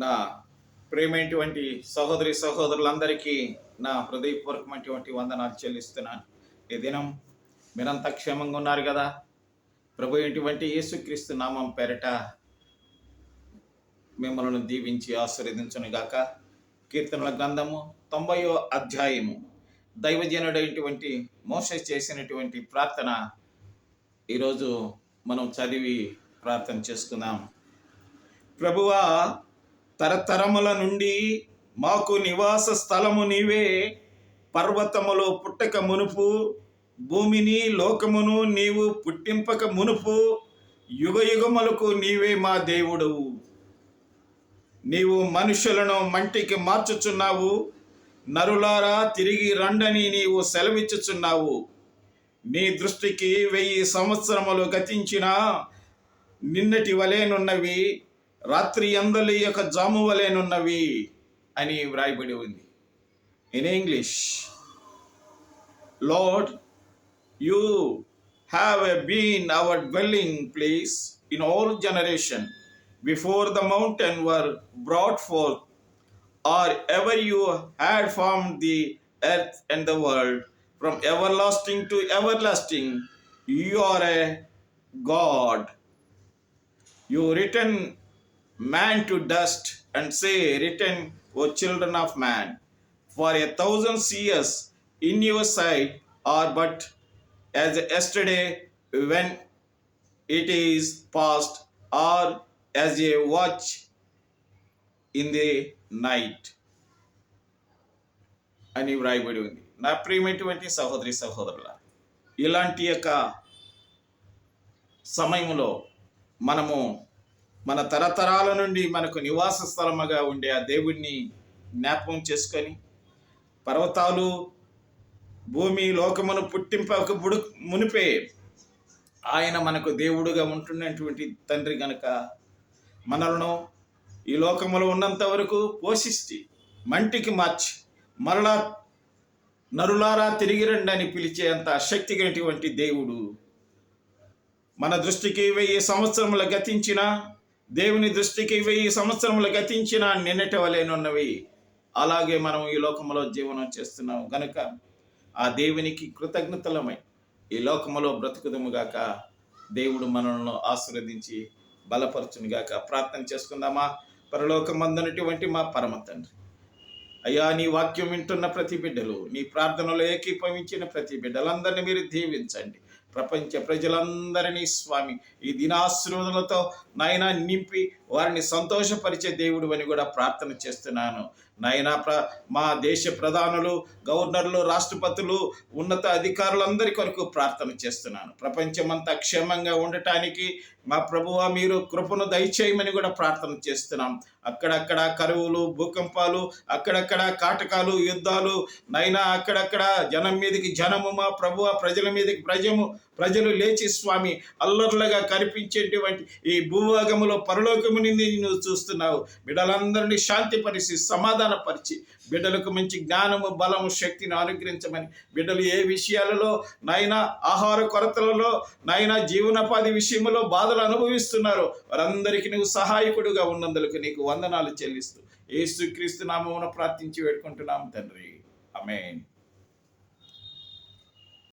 నా ప్రేమైనటువంటి సహోదరి సహోదరులందరికీ నా హృదయపూర్వకమైనటువంటి వందనాలు చెల్లిస్తున్నాను. ఈ దినం మీరంతా క్షేమంగా ఉన్నారు కదా? ప్రభు అయినటువంటి యేసుక్రీస్తు నామం పేరట మిమ్మల్ని దీవించి ఆశీర్వదించును గాక. కీర్తనల గ్రంథము తొంభయో అధ్యాయము. దైవజనుడైనటువంటి మోస చేసినటువంటి ప్రార్థన ఈరోజు మనం చదివి ప్రార్థన చేసుకుందాం. ప్రభువా తరతరముల నుండి మాకు నివాస స్థలము నీవే. పర్వతములో పుట్టక మునుపు భూమిని లోకమును నీవు పుట్టింపక మునుపు యుగ యుగములకు నీవే మా దేవుడవు. నీవు మనుషులను మంటికి మార్చుచున్నావు. నరులారా తిరిగి రండని నీవు సెలవిచ్చుచున్నావు. నీ దృష్టికి వెయ్యి సంవత్సరములు గతించినా నిన్నటి వలెనున్నవి రాత్రి అందలి యొక్క జాము వలెనున్నవి అని వ్రాయబడి ఉంది in English Lord you have a been our dwelling place in all generation before the mountain were brought forth or ever you had formed the earth and the world from everlasting to everlasting you are a god you return man to dust and say return o children of man for a thousand years in your sight are but as yesterday when it is past or as a watch in the night అని వ్రాయబడి ఉంది నా ప్రియమైనటువంటి సహోదరి సహోదరుల ఇలాంటి యొక్క సమయంలో మనము మన తరతరాల నుండి మనకు నివాస స్థలముగా ఉండే ఆ దేవుణ్ణి జ్ఞాపకం చేసుకొని పర్వతాలు భూమి లోకమును పుట్టింపక బుడు మునిపే ఆయన మనకు దేవుడుగా ఉంటున్నటువంటి తండ్రి గనక మనలను ఈ లోకములో ఉన్నంత వరకు పోషిస్తే మంటికి మార్చి మరలా నరులారా తిరిగి రండి అని పిలిచేంత శక్తి కలిగినటువంటి దేవుడు మన దృష్టికి వెయ్యి సంవత్సరములు గతించిన దేవుని దృష్టికి వెయ్యి సంవత్సరములు గతించిన నిన్నటి వలెనున్నవి అలాగే మనం ఈ లోకములో జీవనం చేస్తున్నాం గనుక ఆ దేవునికి కృతజ్ఞతలమై ఈ లోకములో బ్రతుకుదముగాక దేవుడు మనల్ని ఆశీర్వదించి బలపరచునుగాక ప్రార్థన చేసుకుందామా? పరలోకమందునటువంటి మా పరమ తండ్రి. అయ్యా నీ వాక్యం వింటున్న ప్రతి బిడ్డలు నీ ప్రార్థనలో ఏకీభవించిన ప్రతి బిడ్డలందరినీ మీరు దీవించండి. ప్రపంచ ప్రజలందరినీ స్వామి ఈ దినాశీర్వదలతో నాయన నింపి వారిని సంతోషపరిచే దేవుడు అని కూడా ప్రార్థన చేస్తున్నాను. నాయన ప్ర మా దేశ ప్రధానులు గవర్నర్లు రాష్ట్రపతులు ఉన్నత అధికారులందరి కొరకు ప్రార్థన చేస్తున్నాను. ప్రపంచమంతా క్షేమంగా ఉండటానికి మా ప్రభువ మీరు కృపను దయచేయమని కూడా ప్రార్థన చేస్తున్నాం. అక్కడక్కడ కరువులు భూకంపాలు అక్కడక్కడ కాటకాలు యుద్ధాలు నైనా అక్కడక్కడ జనం మీదకి జనము మా ప్రభువ ప్రజల మీదకి ప్రజము ప్రజలు లేచి స్వామి అల్లర్లుగా కనిపించేటువంటి ఈ భూభాగములో పరలోకము నుండి నువ్వు చూస్తున్నావు. బిడ్డలందరినీ శాంతిపరిచి సమాధానపరిచి బిడ్డలకు మంచి జ్ఞానము బలము శక్తిని అనుగ్రహించమని బిడ్డలు ఏ విషయాలలో నైనా ఆహార కొరతలలో నైనా జీవనోపాధి విషయంలో బాధ బాధలు అనుభవిస్తున్నారో. వారందరికీ నువ్వు సహాయకుడుగా ఉన్నందుకు నీకు వందనాలు చెల్లిస్తూ ఏసుక్రీస్తు నామమున ప్రార్థించి పెట్టుకుంటున్నాము తండ్రి. అమేన్